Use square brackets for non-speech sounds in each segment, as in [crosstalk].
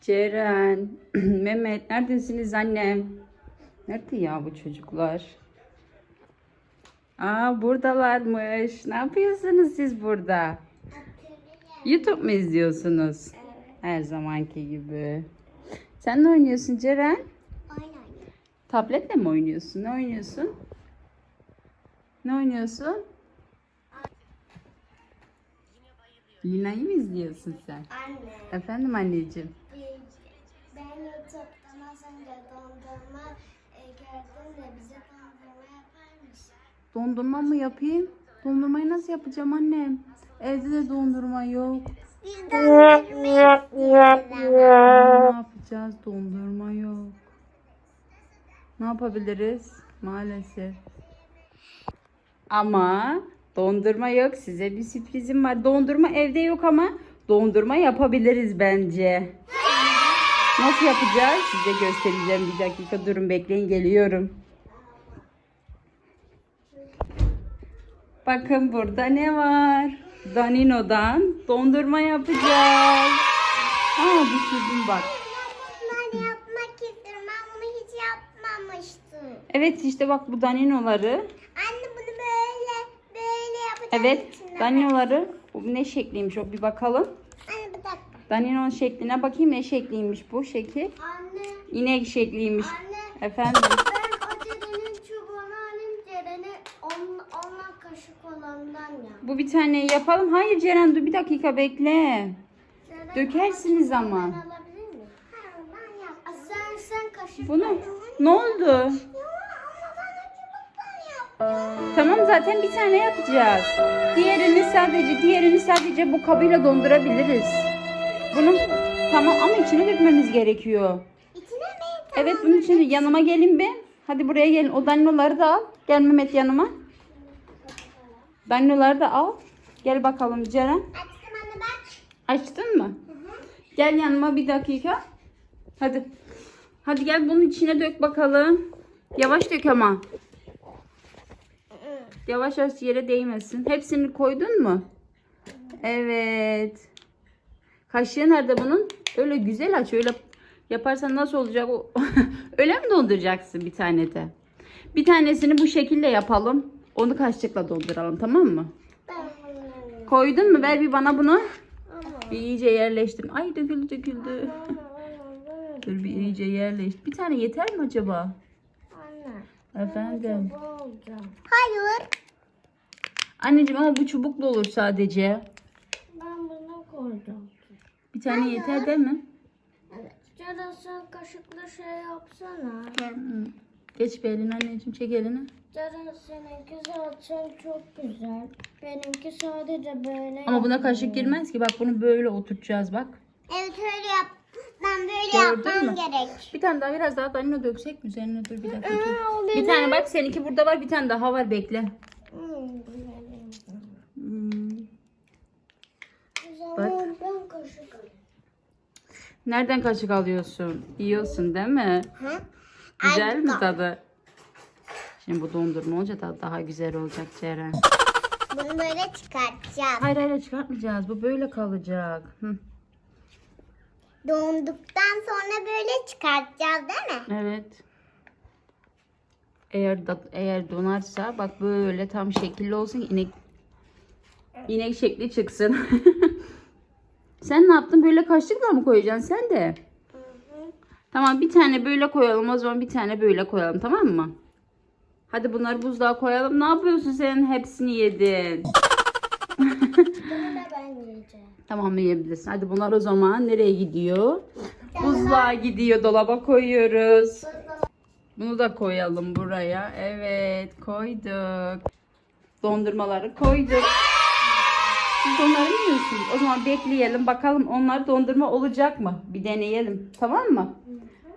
Ceren, [clears throat] Mehmet neredesiniz annem? Nerede ya bu çocuklar? Aa buradalarmış. Ne yapıyorsunuz siz burada? YouTube mu izliyorsunuz? Her zamanki gibi. Sen ne oynuyorsun Ceren? Tabletle mi oynuyorsun? Ne oynuyorsun? Ne oynuyorsun? Lina'yı mı izliyorsun sen? Anne. Efendim anneciğim. YouTube'dan az önce dondurma e, gördüm de bize dondurma yapar mısın? Dondurma mı yapayım? Dondurmayı nasıl yapacağım annem? Evde de dondurma yok. Biz dondurma Ne yapacağız? Dondurma yok. Ne yapabiliriz? Maalesef. Ama dondurma yok. Size bir sürprizim var. Dondurma evde yok ama dondurma yapabiliriz bence. Nasıl yapacağız? Size göstereceğim. Bir dakika durun bekleyin geliyorum. Bakın burada ne var? Danino'dan dondurma yapacağız. Aa düşürdüm bak. Ben yapmak istiyorum. Ben bunu hiç yapmamıştım. Evet işte bak bu daninoları. Anne bunu böyle böyle yapacağım. Evet içinden. daninoları. Bu ne şekliymiş o bir bakalım. Danino'nun şekline bakayım ne şekliymiş bu şekil. Anne. İnek şekliymiş. Anne. Efendim. Ben o Ceren'in çubuğunu alayım. Ceren'i on, onunla kaşık olandan yap. Bu bir tane yapalım. Hayır Ceren dur bir dakika bekle. Ceren, Dökersiniz Ben ama. Ha, ben Sen sen kaşık Bunu ver. ne oldu? Ya. Tamam zaten bir tane yapacağız. Diğerini sadece diğerini sadece bu kabıyla dondurabiliriz. Bunu tamam ama içine dökmemiz gerekiyor. İçine mi? Evet bunun için yanıma gelin bir. Hadi buraya gelin. O daninoları da al. Gel Mehmet yanıma. Daninoları da al. Gel bakalım Ceren. Açtım anne bak. Açtın mı? Gel yanıma bir dakika. Hadi. Hadi gel bunun içine dök bakalım. Yavaş dök ama. Yavaş yavaş yere değmesin. Hepsini koydun mu? Evet. Kaşığı nerede bunun? Öyle güzel aç. Öyle yaparsan nasıl olacak? o? [laughs] Öyle mi donduracaksın bir tane de? Bir tanesini bu şekilde yapalım. Onu kaşıkla dolduralım tamam mı? Koydun mu? Ver bir bana bunu. Bir iyice yerleştim. Ay döküldü döküldü. Dur bir iyice yerleştir. Bir tane yeter mi acaba? Anne. Efendim. Hayır. Anneciğim ama bu çubuklu olur sadece. Ben bunu koydum. Bir tane yeter değil mi? Evet. Ceren sen kaşıkla şey yapsana. Hı. Geç bir elini anneciğim çek elini. Ceren seninki zaten çok güzel. Benimki sadece böyle. Ama buna kaşık girmez ki. Bak bunu böyle oturtacağız bak. Evet öyle yap. Ben böyle Gördün yapmam mü? gerek. Bir tane daha biraz daha danino döksek mi üzerine dur bir dakika. dur. Aa, o Bir benim. tane bak seninki burada var bir tane daha var bekle. Hmm. O zaman ben kaşık. Nereden kaşık alıyorsun? Yiyorsun değil mi? Hı? Güzel mi Ay, tadı? Şimdi bu dondurma olunca tadı daha güzel olacak Ceren. Bunu böyle çıkartacağım. Hayır hayır çıkartmayacağız. Bu böyle kalacak. Hı. Donduktan sonra böyle çıkartacağız değil mi? Evet. Eğer da, eğer donarsa bak böyle tam şekilli olsun inek inek şekli çıksın. [laughs] Sen ne yaptın? Böyle kaşıkla mı koyacaksın sen de? Tamam bir tane böyle koyalım o zaman bir tane böyle koyalım tamam mı? Hadi bunları buzluğa koyalım. Ne yapıyorsun sen? Hepsini yedin. Bunu da ben yiyeceğim. Tamam yiyebilirsin. Hadi bunlar o zaman nereye gidiyor? Buzluğa gidiyor. Dolaba koyuyoruz. Bunu da koyalım buraya. Evet koyduk. Dondurmaları koyduk. Siz onları mı yiyorsunuz? O zaman bekleyelim. Bakalım onlar dondurma olacak mı? Bir deneyelim. Tamam mı?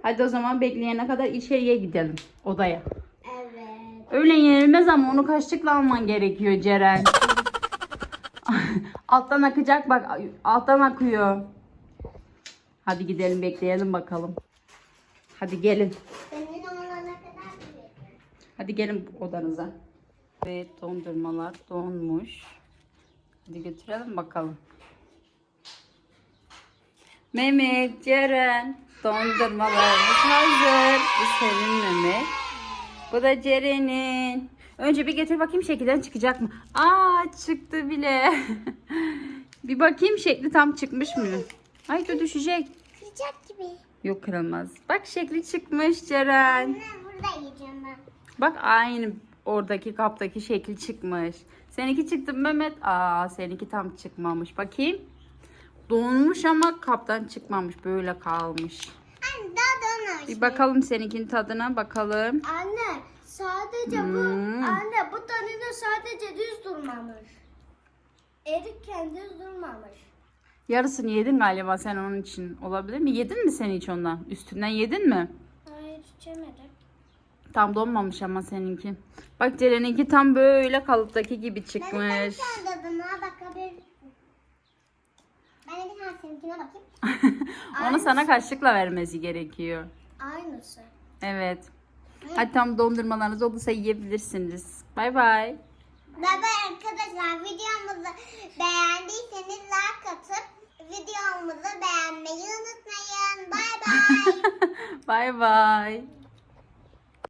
Hadi o zaman bekleyene kadar içeriye gidelim. Odaya. Evet. Öyle yenilmez ama onu kaşıkla alman gerekiyor Ceren. [laughs] alttan akacak bak. Alttan akıyor. Hadi gidelim bekleyelim bakalım. Hadi gelin. Hadi gelin odanıza. Evet dondurmalar donmuş. Hadi götürelim bakalım. Mehmet, Ceren. Dondurmalarımız hazır. Bu senin Mehmet. Bu da Ceren'in. Önce bir getir bakayım şekilden çıkacak mı? Aa çıktı bile. [laughs] bir bakayım şekli tam çıkmış mı? Ay dur düşecek. Sıcak gibi. Yok kırılmaz. Bak şekli çıkmış Ceren. Anne burada yiyeceğim ben. Bak aynı oradaki kaptaki şekil çıkmış. Seninki çıktı Mehmet. Aa seninki tam çıkmamış. Bakayım. Donmuş ama kaptan çıkmamış. Böyle kalmış. Anne daha donmuş. Bir bakalım seninkinin tadına bakalım. Anne sadece Hmm. bu anne bu tanede sadece düz durmamış. Erikken düz durmamış. Yarısını yedin galiba sen onun için. Olabilir mi? Yedin mi sen hiç ondan? Üstünden yedin mi? Hayır içemedim. Tam donmamış ama seninki. Bak Ceren'inki tam böyle kalıptaki gibi çıkmış. tadına bakabilir Ben bir tane seninkine bakayım. [laughs] Onu sana kaşıkla vermesi gerekiyor. Aynısı. Evet. Hadi tam dondurmalarınız olursa yiyebilirsiniz. Bay bay. Baba arkadaşlar videomuzu beğendiyseniz like atıp videomuzu beğenmeyi unutmayın. Bay bay. [laughs] Bay bay.